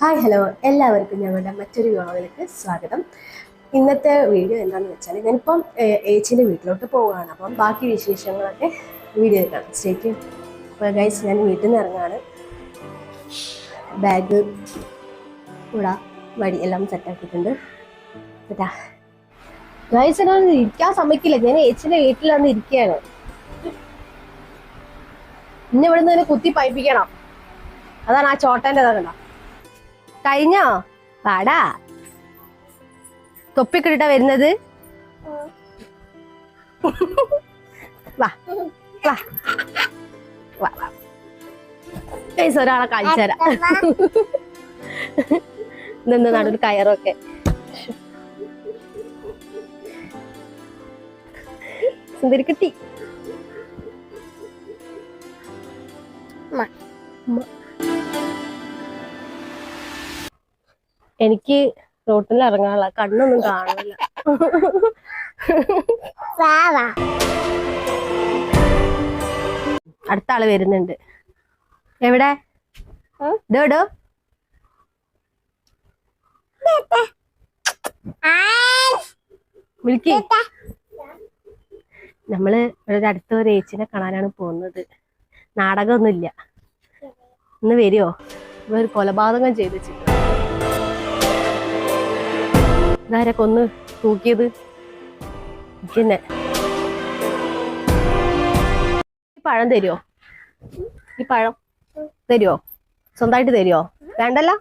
Hi hello. എല്ലാവർക്കും ഞങ്ങളുടെ മറ്റൊരു വ്ളോഗിലേക്ക് സ്വാഗതം. ഇന്നത്തെ വീഡിയോ എന്താണെന്ന് വെച്ചാൽ ഞാനിപ്പം ഏച്ചിന്റെ വീട്ടിലോട്ട് പോവുകയാണ്. അപ്പം ബാക്കി വിശേഷങ്ങളൊക്കെ വീഡിയോ കാണാം സ്റ്റേറ്റ് അപ്പോൾ ഗൈസ് ഞാൻ വീട്ടിൽ നിന്ന് ഇറങ്ങാണ്. ബാഗ് കൂട വടി എല്ലാം സെറ്റാക്കിയിട്ടുണ്ട് കേട്ടാ? ഗൈസ് എന്നൊന്നും ഇരിക്കാൻ സമ്മതിക്കില്ല. ഞാൻ ഏച്ചിന്റെ വന്ന് ഇരിക്കുകയാണ്. ഇന്നെ ഇവിടെ നിന്ന് കുത്തി പൈപ്പിക്കണം. അതാണ് ആ ചോട്ടന്റെ കണ്ട? കഴിഞ്ഞോ? പാടാ. തൊപ്പിക്കിട്ടാ വരുന്നത്? വാ വാ. വാ വാ. ഗൈസ് ഒരാളെ കാണിച്ചു തരാം. നിന്ന് നടുവിൽ കയറൊക്കെ? സുന്ദരി കിട്ടി. എനിക്ക് റോട്ടിൽ ഇറങ്ങാനുള്ള കണ്ണൊന്നും കാണില്ല അടുത്ത ആൾ വരുന്നുണ്ട്. എവിടെ? വിളിക്ക്. നമ്മൾ ഇവിടെ അടുത്ത ഒരു ഏച്ചിനെ കാണാനാണ് പോകുന്നത്. നാടകമൊന്നുമില്ല. ഇന്ന് വരുമോ ഒരു കൊലപാതകം ചെയ്ത് ഇതാരെ കൊന്ന് തൂക്കിയത് പിന്നെ. പഴം തരുമോ ഈ പഴം തരുമോ സ്വന്തമായിട്ട് തരുമോ വേണ്ടല്ല?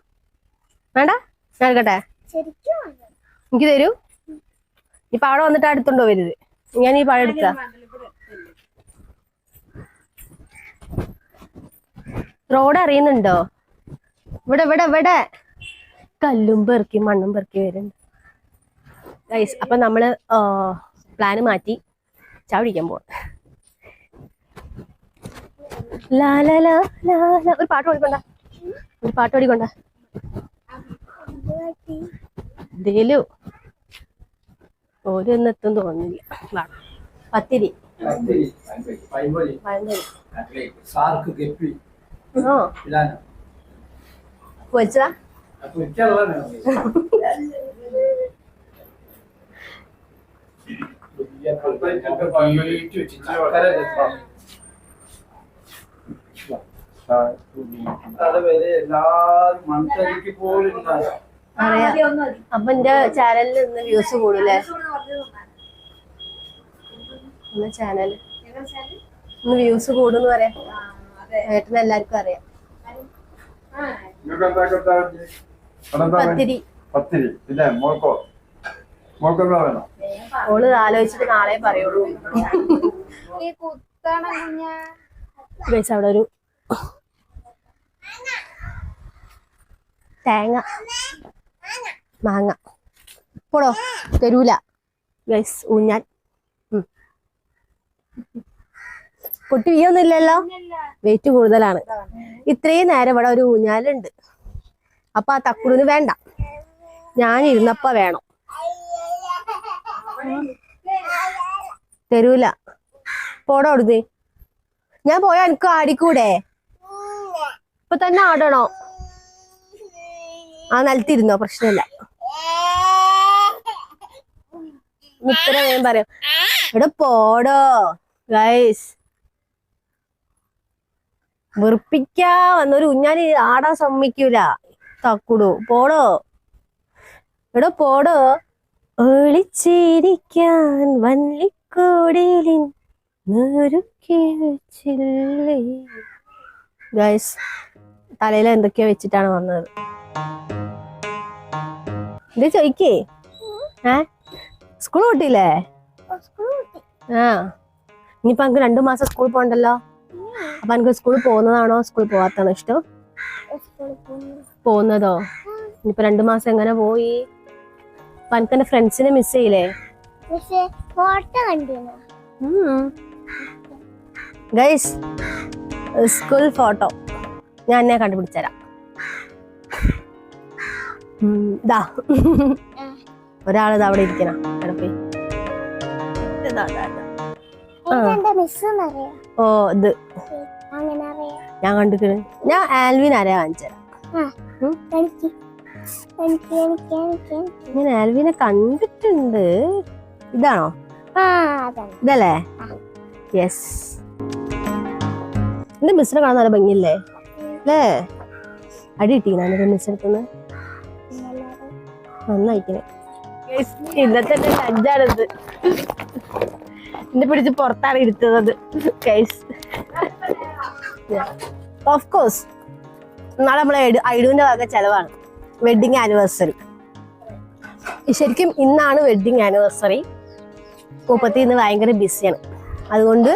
വേണ്ട? ഞാൻ എടുക്കട്ടെ? എനിക്ക് തരൂ. ഈ പഴം വന്നിട്ട് അടുത്തുണ്ടോ വരുത് ഞാൻ ഈ പഴം എടുക്ക. റോഡ് അറിയുന്നുണ്ടോ? ഇവിടെ ഇവിടെ ഇവിടെ. കല്ലും പെറുക്കി മണ്ണും പെറുക്കി വരുന്നുണ്ട്. ഗൈസ് അപ്പൊ നമ്മൾ പ്ലാന് മാറ്റി ചാവിടിക്കാൻ പോവാം. ഒരു പാട്ട് പാടിക്കൊണ്ട. ഒരു പാട്ട് പാടിക്കൊണ്ട. ദേലു ഓര് ഒന്നും എത്തും തോന്നുന്നില്ല. പത്തിരി പത്തിരി, അറിയാം അപ്പൊ എന്റെ ചാനലിൽ നിന്ന് വ്യൂസ് കൂടൂലേ ചാനൽ ചാനൽ ഇന്ന് വ്യൂസ് കൂടുന്ന് പറയാം. ഏട്ടന് എല്ലാവർക്കും അറിയാം? പത്തിരി. പത്തിരി. പിന്നെ മോൾക്കോ? ഓൾ ആലോചിച്ചിട്ട് നാളെ പറയുള്ളൂ. ഗൈസ് അവിടെ ഒരു തേങ്ങ മാങ്ങ. പോടോ തരൂല. ഗൈസ് ഊഞ്ഞാൽ. ഉം. പൊട്ടി വീയൊന്നുമില്ലല്ലോ വെയിറ്റ് കൂടുതലാണ്. ഇത്രയും നേരം ഇവിടെ ഒരു ഊഞ്ഞാലുണ്ട്. അപ്പൊ ആ തക്കുടിന് വേണ്ട. ഞാൻ ഇരുന്നപ്പ വേണം. തരൂല. പോടോ അവിടുന്ന്. ഞാൻ പോയാ എനിക്ക് ആടിക്കൂടെ? ഇപ്പൊ തന്നെ ആടണോ? ആ നിലത്തിരുന്നോ? പ്രശ്നമില്ല. ഇത്ര വേഗം പറയാം. ഇവിടെ പോടോ. ഗൈസ് വെറുപ്പിക്കാ വന്നൊരു ഞാൻ ആടാൻ സമ്മതിക്കൂല. തക്കുടു. പോടോ. ഇവിടെ പോടോ. ഒളിച്ചിരിക്കാൻ വല്ലിക്കൂടലിൻ ഗൈസ് തലയിൽ എന്തൊക്കെയോ വെച്ചിട്ടാണ് വന്നത്. ഇത് ചോദിക്കേ? ഏ? സ്കൂൾ കൂട്ടിയില്ലേ ആ. ഇനിയിപ്പോ എനിക്ക് രണ്ടു മാസം സ്കൂൾ പോകണ്ടല്ലോ അപ്പൊ എനിക്ക് സ്കൂളിൽ പോകുന്നതാണോ? സ്കൂളിൽ പോവാത്താണോ ഇഷ്ടം? പോകുന്നതോ? ഇനിയിപ്പോ രണ്ടു മാസം എങ്ങനെ പോയി? അപ്പൊ എനിക്ക് എന്റെ ഫ്രണ്ട്സിനെ മിസ് ചെയ്യില്ലേ ഗൈസ് സ്കൂൾ ഫോട്ടോ ഞാൻ എന്നെ കണ്ടുപിടിച്ചരാം ദാ. ഒരാളിത് അവിടെ ഇരിക്കണം. ഇതാ, ഇതാ, ഇതാ. ഓ ഇത്. ഞാൻ കണ്ടിട്ട് ഞാൻ ആൽവിൻ ആരെയാ കാണിച്ചു ആ. ഞാൻ ആൽവിനെ കണ്ടിട്ടുണ്ട്. ഇതാണോ? ഇതല്ലേ? യെസ് എന്റെ മിസ്സിനെ കാണാൻ നല്ല ഭംഗിയല്ലേ? അല്ലേ? അടി കിട്ടിക്കണ എന്റെ മിസ്സിനടുത്തുനിന്ന് നന്നായിക്കണേ. ഇന്നത്തെ എന്റെ ലഞ്ചാണിത്. എന്നെ പിടിച്ച് പുറത്താണ് ഇരുത്തുന്നത്. കേസ് ഓഫ് കോഴ്സ് നാളെ നമ്മളെ ഐഡുവിന്റെ വക ചെലവാണ്. വെഡിങ് ആനിവേഴ്സറി ശരിക്കും ഇന്നാണ് വെഡിങ് ആനിവേഴ്സറി മുപ്പത്തി ഇന്ന് ഭയങ്കര ബിസിയാണ്. അതുകൊണ്ട്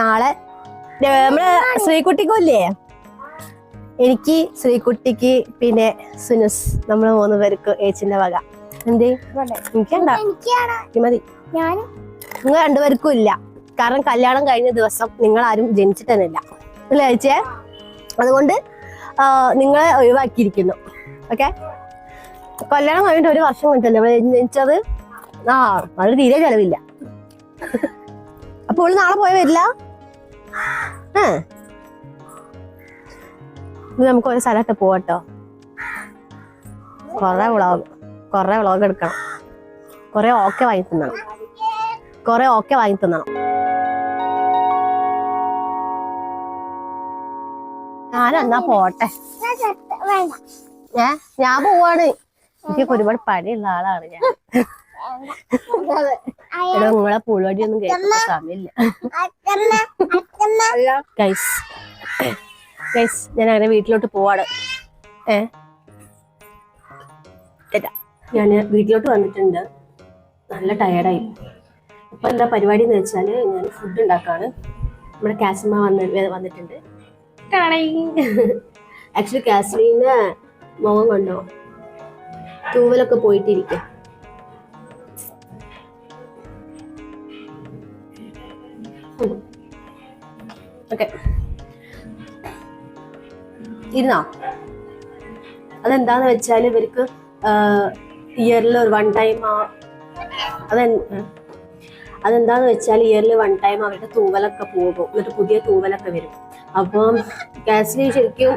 നാളെ നമ്മൾ ശ്രീകുട്ടിക്കില്ലേ? എനിക്ക് ശ്രീകുട്ടിക്ക് പിന്നെ സുനുസ് നമ്മൾ മൂന്ന് പേർക്ക് ഏച്ചിന്റെ വക. എന്തേ? എനിക്കണ്ട മതി. നിങ്ങൾ രണ്ടുപേർക്കും ഇല്ല. കാരണം കല്യാണം കഴിഞ്ഞ ദിവസം നിങ്ങൾ ആരും ജനിച്ചിട്ടന്നില്ല അല്ലേ ഏച്ചേ അതുകൊണ്ട് നിങ്ങളെ ഒഴിവാക്കിയിരിക്കുന്നു. ഓക്കെ കല്യാണം കഴിഞ്ഞിട്ട് ഒരു വർഷം കഴിഞ്ഞിട്ടല്ലേ? ഇവിടെ ജനിച്ചത്? ആ അത് തീരെ ചെലവില്ല. അപ്പൊ ഇവൾ നാളെ പോയ വരില്ല? ഏ? നമുക്ക് ഒരു സ്ഥലത്ത് പോവട്ടോ. കൊറേ വ്ളോഗ് കൊറേ വ്ളോഗ് എടുക്കണം. കൊറേ ഓക്കെ വാങ്ങി തിന്നണം. കൊറേ ഓക്കെ വാങ്ങി തിന്നണം. ഞാനെന്നാ പോട്ടെ. ഏ? ഞാൻ പോവാണ്. എനിക്ക് ഒരുപാട് പണിയുള്ള ആളാണ് ഞാൻ. നിങ്ങളെ പുളുവടി ഒന്നും കേൾക്കുന്ന സമയമില്ല. ഗൈസ് ഗൈസ് ഞാൻ അങ്ങനെ വീട്ടിലോട്ട് പോവാണ്. ഏ? ഞാൻ വീട്ടിലോട്ട് വന്നിട്ടുണ്ട്. നല്ല ടയർഡായി ഇപ്പൊ എന്താ പരിപാടി എന്ന് വെച്ചാൽ ഞാൻ ഫുഡ് ഉണ്ടാക്കാണ്. നമ്മുടെ കാസിമ വന്ന് വന്നിട്ടുണ്ട്. ആക്ച്വലി കാസ്മീന് മുഖം കണ്ടോ? തൂവലൊക്കെ പോയിട്ടിരിക്കും. ഓക്കെ. ഇരുന്നോ? അതെന്താന്ന് വെച്ചാൽ ഇവർക്ക് ഇയറിൽ ഒരു വൺ ടൈം അതെ അതെന്താന്ന് വെച്ചാൽ ഇയറിൽ വൺ ടൈം അവരുടെ തൂവലൊക്കെ പോകും. എന്നിട്ട് പുതിയ തൂവലൊക്കെ വരും. അപ്പം കാസ്ലി ശരിക്കും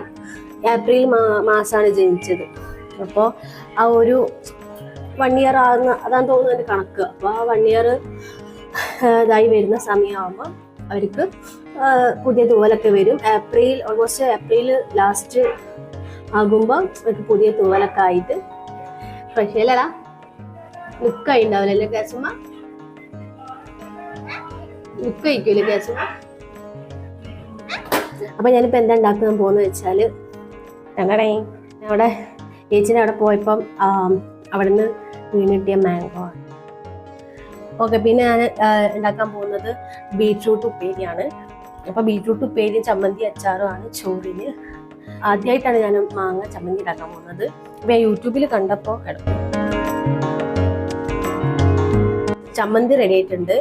ഏപ്രിൽ മാ മാസമാണ് ജനിച്ചത്. അപ്പോൾ ആ ഒരു വൺ ഇയർ ആകുന്ന അതാണ് തോന്നുന്നത് എന്റെ കണക്ക്. അപ്പോൾ ആ വൺ ഇയർ ഇതായി വരുന്ന സമയമാകുമ്പോൾ അവർക്ക് പുതിയ തൂവലൊക്കെ വരും. ഏപ്രിൽ ഓൾമോസ്റ്റ് ഏപ്രിൽ ലാസ്റ്റ് ആകുമ്പോൾ അവർക്ക് പുതിയ തൂവലൊക്കെ ആയിട്ട്. പക്ഷേ അല്ലടാ ലുക്കായി ഉണ്ടാവില്ലല്ലേ കേസുമ്മ? ലുക്ക് കഴിക്കൂലേ കേസുമ്മ? അപ്പൊ ഞാനിപ്പോൾ എന്താ ഉണ്ടാക്കാൻ പോകുന്നത് വെച്ചാൽ ഞങ്ങളുടെ അവിടെ ചേച്ചിന്റെ അവിടെ പോയപ്പം അവിടുന്ന് വീണ് വീണിട്ടിയ മാംഗോ. ഓക്കെ പിന്നെ ഞാൻ ഉണ്ടാക്കാൻ പോകുന്നത് ബീട്രൂട്ട് ഉപ്പേരിയാണ്. അപ്പോൾ ബീട്രൂട്ട് ഉപ്പേരിയും ചമ്മന്തി അച്ചാറുമാണ് ചോറിന് ആദ്യമായിട്ടാണ് ഞാൻ മാങ്ങ ചമ്മന്തി ഉണ്ടാക്കാൻ പോകുന്നത്. അപ്പം ഞാൻ യൂട്യൂബിൽ കണ്ടപ്പോൾ ചമ്മന്തി റെഡി ആയിട്ടുണ്ട്.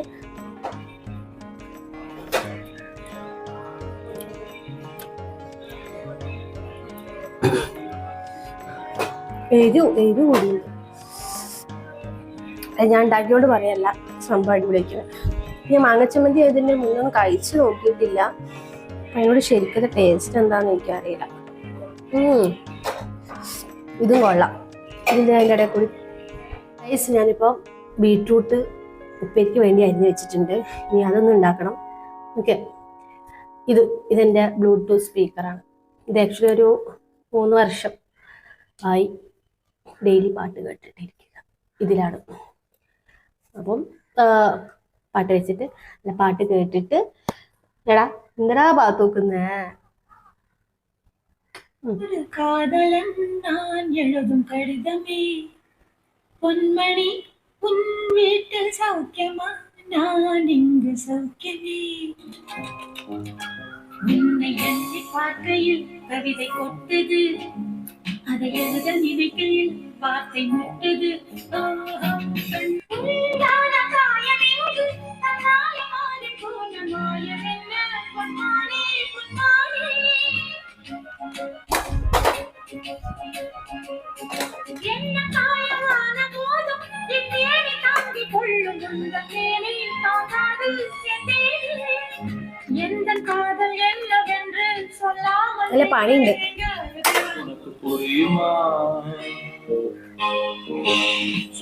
എരു എരിവ് കൂടിയുണ്ട് ഞാൻ ഉണ്ടാക്കിയോണ്ട് പറയല്ല സംഭവം അടിപൊളിയാക്കുന്നത് ഞാൻ മാങ്ങച്ചമ്മന്തി അതിന്റെ മുന്നൊന്നും കഴിച്ചു നോക്കിയിട്ടില്ല. അതിനോട് ശരിക്കും ടേസ്റ്റ് എന്താന്ന് എനിക്കറിയില്ല. ഇതും കൊള്ളാം. ഇതിന്റെ അതിന്റെ ഇടയിൽ കൂടി റൈസ് ഞാനിപ്പോൾ ബീട്രൂട്ട് ഉപ്പേരിക്ക് വേണ്ടി അരിഞ്ഞ് വെച്ചിട്ടുണ്ട്. ഇനി അതൊന്നും ഉണ്ടാക്കണം. ഓക്കെ ഇത് ഇതെന്റെ ബ്ലൂടൂത്ത് സ്പീക്കറാണ് ഇത് ആക്ച്വലി ഒരു മൂന്ന് വർഷം ആയി. ഡെയിലി പാട്ട് കേട്ടിട്ടിരിക്കുക ഇതിലാണ് അപ്പം ആ, പാട്ട് വെച്ചിട്ട് അല്ല പാട്ട് കേട്ടിട്ട് എടാ എന്തിനാ ഭാഗത്ത് നോക്കുന്നേ ஒரு காதலன் நான் எழுதும் கடிதமே பொன்மணி உன் வீட்டில் சௌக்கியமா நான் இங்கு சௌக்கியமே உன்னை எண்ணி பார்க்கையில் கவிதை கொட்டது அதை எழுத நினைக்கையில் வார்த்தை முட்டது. என்ன காதல் என்னவென்று சொல்லாமல் புரியுமா?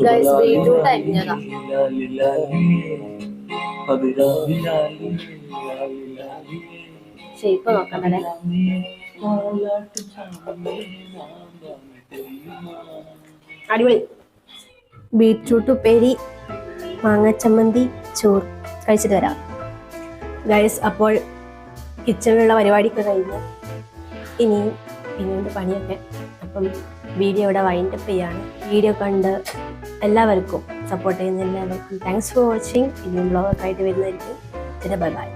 ബീറ്റ്റൂട്ട് അരിഞ്ഞതാ ഷേപ്പ് നോക്കണ്ടേ അടിപൊളി. ബീറ്റ്റൂട്ട് ഉപ്പേരി മാങ്ങച്ചമ്മന്തി ചോറ്. കഴിച്ചിട്ട് വരാം. ഗൈസ് അപ്പോൾ കിച്ചണിലുള്ള പരിപാടിയൊക്കെ കഴിഞ്ഞു. ഇനിയും പിന്നീട് പണിയൊക്കെ. അപ്പം വീഡിയോ ഇവിടെ വൈൻഡപ്പ് ചെയ്യാണ്. വീഡിയോ കണ്ട് എല്ലാവർക്കും സപ്പോർട്ട് ചെയ്യുന്ന എല്ലാവർക്കും താങ്ക്സ് ഫോർ വാച്ചിങ് ഇനിയും ബ്ലോഗൊക്കെ ആയിട്ട് വരുന്നതായിരിക്കും. പിന്നെ ബൈ ബൈ